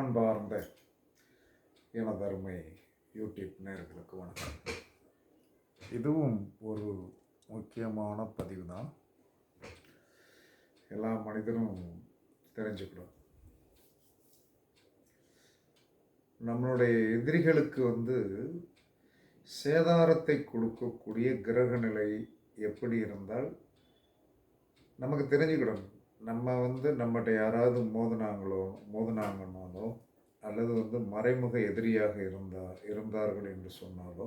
அன்பார்ந்த இனதருமை யூடியூப் நேர்களுக்கு வணக்கம். இதுவும் ஒரு முக்கியமான பதிவு தான் எல்லா மனிதரும் தெரிஞ்சுக்கணும். நம்மளுடைய எதிரிகளுக்கு வந்து சேதாரத்தை கொடுக்கக்கூடிய கிரக நிலை எப்படி இருந்தால் நமக்கு தெரிஞ்சுக்கிடணும் நம்ம வந்து நம்மகிட்ட யாராவது மோதினாங்களோ மோதினாங்கன்னாலோ அல்லது வந்து மறைமுக எதிரியாக இருந்தா இருந்தார்கள் என்று சொன்னாலோ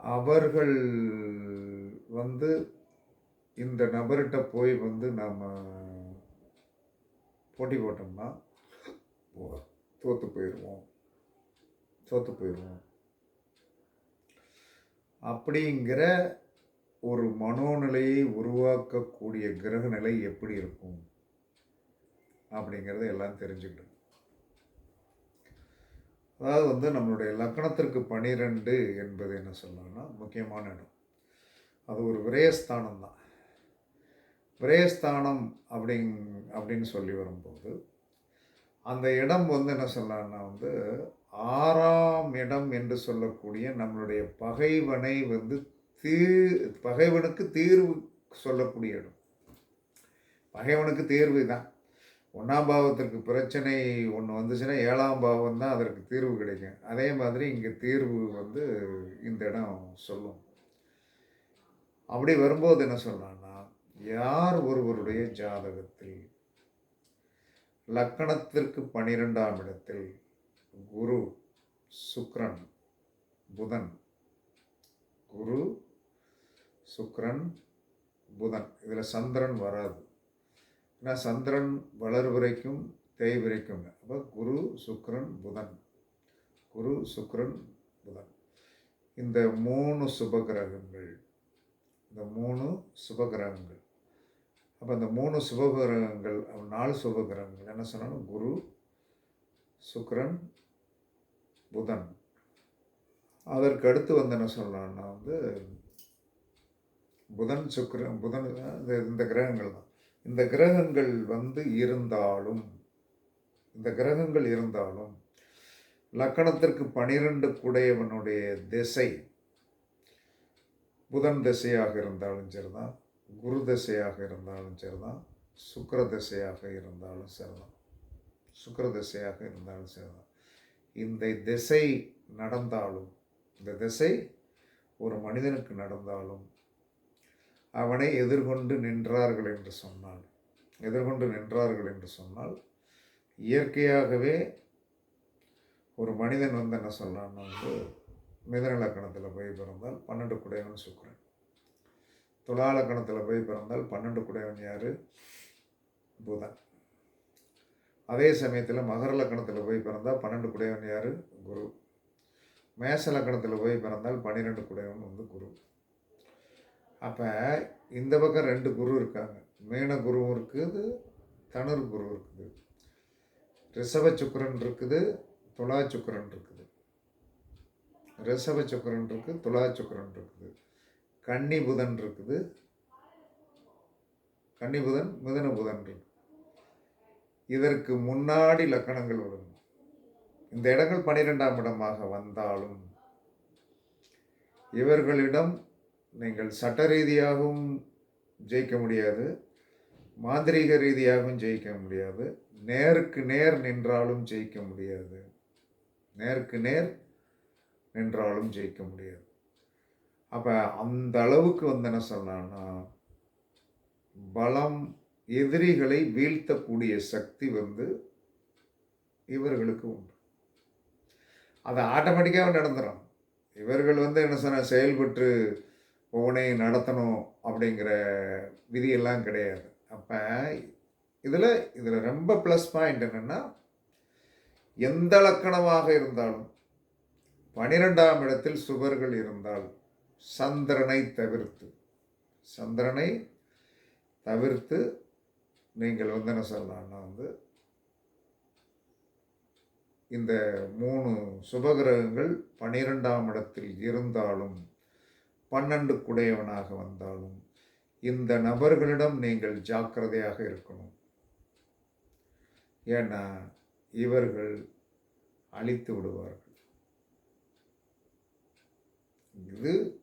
அவர்கள் வந்து இந்த நபர்கிட்ட போய் வந்து நாம் போட்டி போட்டோம்னா தோற்று போயிடுவோம் தோற்று போயிடுவோம் அப்படிங்கிற ஒரு மனோநிலையை உருவாக்கக்கூடிய கிரக நிலை எப்படி இருக்கும்? அப்படிங்கிறத எல்லாம் தெரிஞ்சுக்கணும். அதாவது வந்து நம்மளுடைய லக்கணத்திற்கு பனிரெண்டு என்பது என்ன சொல்லலாம்னா முக்கியமான இடம். அது ஒரு விரயஸ்தானம் தான். விரயஸ்தானம் அப்படிங் அப்படின்னு சொல்லி வரும்போது அந்த இடம் வந்து என்ன சொல்லலாம்னா வந்து ஆறாம் இடம் என்று சொல்லக்கூடிய நம்மளுடைய பகைவனை வந்து தீ பகைவனுக்கு தீர்வு சொல்லக்கூடிய இடம். பகைவனுக்கு தீர்வு தான் ஒன்றாம் பாவத்திற்கு பிரச்சனை ஒன்று வந்துச்சுன்னா ஏழாம் பாவம் தான் அதற்கு தீர்வு கிடைக்கும். அதே மாதிரி இங்கே தீர்வு வந்து இந்த இடம் சொல்லும். அப்படி வரும்போது என்ன சொல்லலாம்னா யார் ஒருவருடைய ஜாதகத்தில் லக்கணத்திற்கு பனிரெண்டாம் இடத்தில் குரு சுக்ரன் புதன் குரு சுக்ரன் புதன். இதில் சந்திரன் வராது. ஏன்னா சந்திரன் வளர்வரைக்கும் தேய்வரைக்கும் அப்போ குரு சுக்ரன் புதன். குரு சுக்ரன் புதன். இந்த மூணு சுபகிரகங்கள் இந்த மூணு சுபகிரகங்கள். அப்போ இந்த மூணு சுபகிரகங்கள் நாலு சுபகிரகங்கள். என்ன சொன்னாலும் குரு சுக்ரன் புதன். அதற்கு அடுத்து வந்து என்ன சொல்லலாம்னா வந்து புதன் சுக்கரன் புதன் இந்த கிரகங்கள் தான். இந்த கிரகங்கள் வந்து இருந்தாலும் இந்த கிரகங்கள் இருந்தாலும் லக்கணத்திற்கு பனிரெண்டு குடையவனுடைய திசை புதன் திசையாக இருந்தாலும் சரிதான் குரு திசையாக இருந்தாலும் சரிதான் சுக்கர திசையாக இருந்தாலும் சரிதான் சுக்கர திசையாக இருந்தாலும் சரிதான். இந்த திசை நடந்தாலும் இந்த திசை ஒரு மனிதனுக்கு நடந்தாலும் அவனை எதிர்கொண்டு நின்றார்கள் என்று சொன்னால் எதிர்கொண்டு நின்றார்கள் என்று சொன்னால் இயற்கையாகவே ஒரு மனிதன் வந்து என்ன சொல்லலாம்னா வந்து மிதநலக்கணத்தில் போய் பிறந்தால் பன்னெண்டு குடையவன் சுக்கிரன். துளாலக்கணத்தில் போய் பிறந்தால் பன்னெண்டு குடையவன் யார்? புதன். அதே சமயத்தில் மகர லக்கணத்தில் போய் பிறந்தால் பன்னெண்டு குடையவன் யார்? குரு. மேச லக்கணத்தில் போய் பிறந்தால் பன்னிரெண்டு குடையவன் வந்து குரு. அப்போ இந்த பக்கம் ரெண்டு குரு இருக்காங்க. மீன குருவும் இருக்குது தனுர் குரு இருக்குது. ரிஷப சுக்கரன் இருக்குது துலா சுக்கரன் இருக்குது. ரிஷப சுக்கரன் இருக்குது துலா சுக்கரன் இருக்குது. கன்னி புதன் இருக்குது. கன்னி புதன் மிதன புதன் இருக்கு. இதற்கு முன்னாடி லக்கணங்கள் வரும் இந்த இடங்கள் பனிரெண்டாம் இடமாக வந்தாலும் இவர்களிடம் நீங்கள் சட்ட ரீதியாகவும் ஜெயிக்க முடியாது மாந்திரீக ரீதியாகவும் ஜெயிக்க முடியாது நேருக்கு நேர் நின்றாலும் ஜெயிக்க முடியாது நேருக்கு நேர் நின்றாலும் ஜெயிக்க முடியாது. அப்போ அந்த அளவுக்கு வந்து என்ன சொல்லலாம்னா பலம் எதிரிகளை வீழ்த்தக்கூடிய சக்தி வந்து இவர்களுக்கு உண்டு. அது ஆட்டோமேட்டிக்காக நடந்துடும் இவர்கள் வந்து என்ன சொன்ன செயல்பட்டு ஒவ்வொன்றையும் நடத்தணும் அப்படிங்கிற விதியெல்லாம் கிடையாது. அப்போ இதில் இதில் ரொம்ப ப்ளஸ் பாயிண்ட் என்னென்னா எந்த லக்கணமாக இருந்தாலும் பனிரெண்டாம் இடத்தில் சுவர்கள் இருந்தால் சந்திரனை தவிர்த்து சந்திரனை தவிர்த்து நீங்கள் வந்து என்ன சொல்லலாம்னா வந்து இந்த மூணு சுபகிரகங்கள் பனிரெண்டாம் இடத்தில் இருந்தாலும் பன்னெண்டு குடையவனாக வந்தாலும் இந்த நபர்களிடம் நீங்கள் ஜாக்கிரதையாக இருக்கணும். ஏன்னா இவர்கள் அழித்து விடுவார்கள். இது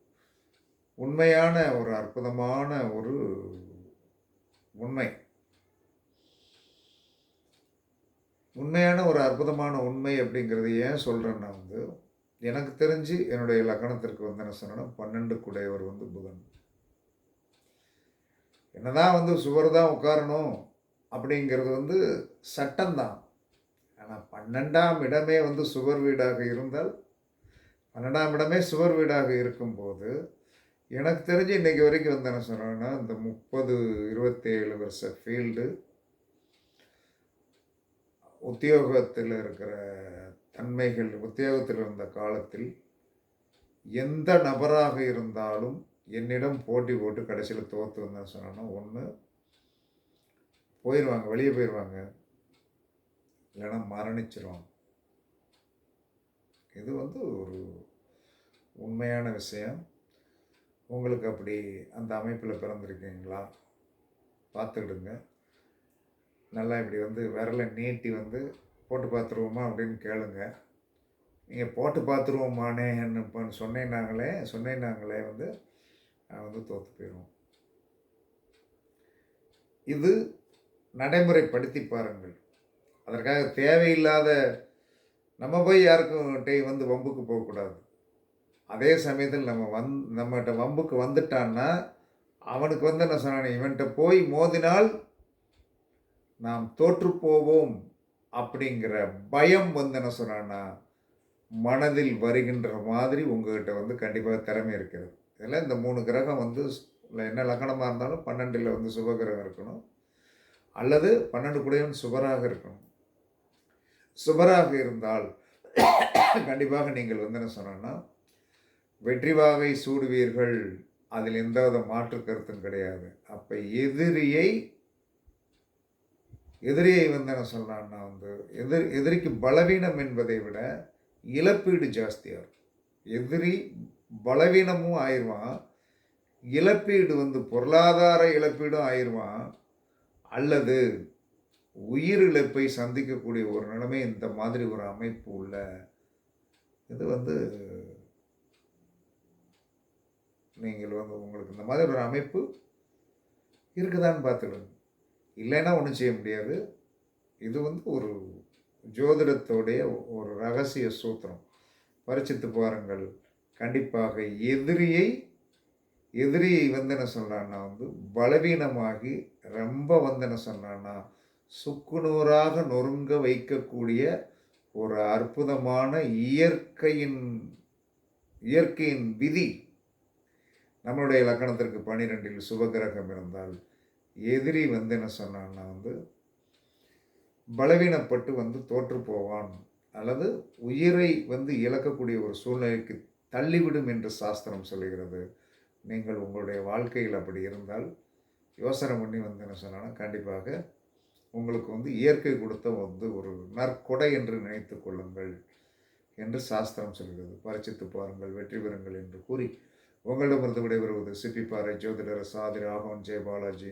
உண்மையான ஒரு அற்புதமான ஒரு உண்மை. உண்மையான ஒரு அற்புதமான உண்மை அப்படிங்கிறது ஏன் சொல்கிறேன்னா வந்து எனக்கு தெரிஞ்சு என்னுடைய லக்கணத்திற்கு வந்து என்ன சொன்னேன்னா பன்னெண்டு குடையவர் வந்து புதன். என்னதான் வந்து சுவர் தான் உட்காரணும் அப்படிங்கிறது வந்து சட்டம்தான். ஆனால் பன்னெண்டாம் இடமே வந்து சுவர் வீடாக இருந்தால் பன்னெண்டாம் இடமே சுவர் வீடாக இருக்கும்போது எனக்கு தெரிஞ்சு இன்றைக்கி வரைக்கும் வந்து என்ன சொன்னேன்னா இந்த முப்பது இருபத்தேழு வருஷ ஃபீல்டு உத்தியோகத்தில் இருக்கிற அண்மைகள் உத்தியோகத்தில் இருந்த காலத்தில் எந்த நபராக இருந்தாலும் என்னிடம் போட்டி போட்டு கடைசியில் தோற்று வந்தேன் சொன்னோன்னா ஒன்று போயிடுவாங்க வெளியே போயிடுவாங்க இல்லைன்னா மரணிச்சிருவாங்க. இது வந்து ஒரு உண்மையான விஷயம். உங்களுக்கு அப்படி அந்த அமைப்பில் பிறந்திருக்கீங்களா? பார்த்துக்கிடுங்க. நல்லா இப்படி வந்து விரலை நீட்டி வந்து போட்டு பார்த்துருவோமா அப்படின்னு கேளுங்க. நீங்கள் போட்டு பார்த்துருவோமானேன்னு இப்போ சொன்னேன்னாங்களே சொன்னேன்னாங்களே வந்து நான் வந்து தோற்று போயிடுவோம். இது நடைமுறைப்படுத்தி பாருங்கள். அதற்காக தேவையில்லாத நம்ம போய் யாருக்கும் டே வந்து வம்புக்கு போகக்கூடாது. அதே சமயத்தில் நம்ம வந் நம்மகிட்ட வம்புக்கு வந்துட்டான்னா அவனுக்கு வந்து என்ன சொன்னான் இவன்கிட்ட போய் மோதினால் நாம் தோற்று போவோம். அப்படிங்கிற பயம் வந்து என்ன சொன்னான்னா மனதில் வருகின்ற மாதிரி உங்ககிட்ட வந்து கண்டிப்பாக திறமை இருக்கிறது. இதில் இந்த மூணு கிரகம் வந்து என்ன லக்கணமாக இருந்தாலும் பன்னெண்டில் வந்து சுபகிரகம் இருக்கணும். அல்லது பன்னெண்டு கூடயும் சுபராக இருக்கணும். சுபராக இருந்தால் கண்டிப்பாக நீங்கள் வந்து என்ன சொன்னோன்னா வெற்றி வாகை சூடுவீர்கள். அதில் எந்தவித மாற்று கருத்தும் கிடையாது. அப்போ எதிரியை எதிரியை வந்து என்ன சொல்கிறான்னா வந்து எதிர் எதிரிக்கு பலவீனம் என்பதை விட இழப்பீடு ஜாஸ்தியாக இருக்கும். எதிரி பலவீனமும் ஆயிடுவான் இழப்பீடு வந்து பொருளாதார இழப்பீடும் ஆயிடுவான் அல்லது உயிர் இழப்பை சந்திக்கக்கூடிய ஒரு நிலைமை இந்த மாதிரி ஒரு அமைப்பு உள்ள இது வந்து நீங்கள் வந்து உங்களுக்கு இந்த மாதிரி ஒரு அமைப்பு இருக்குதான்னு பார்த்துக்கணும் இல்லைன்னா ஒன்றும் செய்ய முடியாது. இது வந்து ஒரு ஜோதிடத்தோடைய ஒரு ரகசிய சூத்திரம். பரிச்சித்து பாருங்கள். கண்டிப்பாக எதிரியை எதிரியை வந்து என்ன சொல்கிறான்னா வந்து பலவீனமாகி ரொம்ப வந்து என்ன சொல்கிறான்னா சுக்குநூறாக நொறுங்க வைக்கக்கூடிய ஒரு அற்புதமான இயற்கையின் இயற்கையின் விதி. நம்மளுடைய லக்கணத்திற்கு பனிரெண்டில் சுபகிரகம் இருந்தால் எதிரி வந்து என்ன சொன்னான்னா வந்து பலவீனப்பட்டு வந்து தோற்று போவான் அல்லது உயிரை வந்து இழக்கக்கூடிய ஒரு சூழ்நிலைக்கு தள்ளிவிடும் என்று சாஸ்திரம் சொல்லுகிறது. நீங்கள் உங்களுடைய வாழ்க்கையில் அப்படி இருந்தால் யோசனை பண்ணி வந்து என்ன சொன்னால் கண்டிப்பாக உங்களுக்கு வந்து இயற்கை கொடுத்த வந்து ஒரு நற்கொடை என்று நினைத்து கொள்ளுங்கள் என்று சாஸ்திரம் சொல்கிறது. பரிச்சித்து பாருங்கள் வெற்றி பெறுங்கள் என்று கூறி உங்களிடமிருந்து விடைபெறுவது சிப்பிப்பாறை ஜோதிடர் சாதி ஆகவன் ஜெயபாலாஜி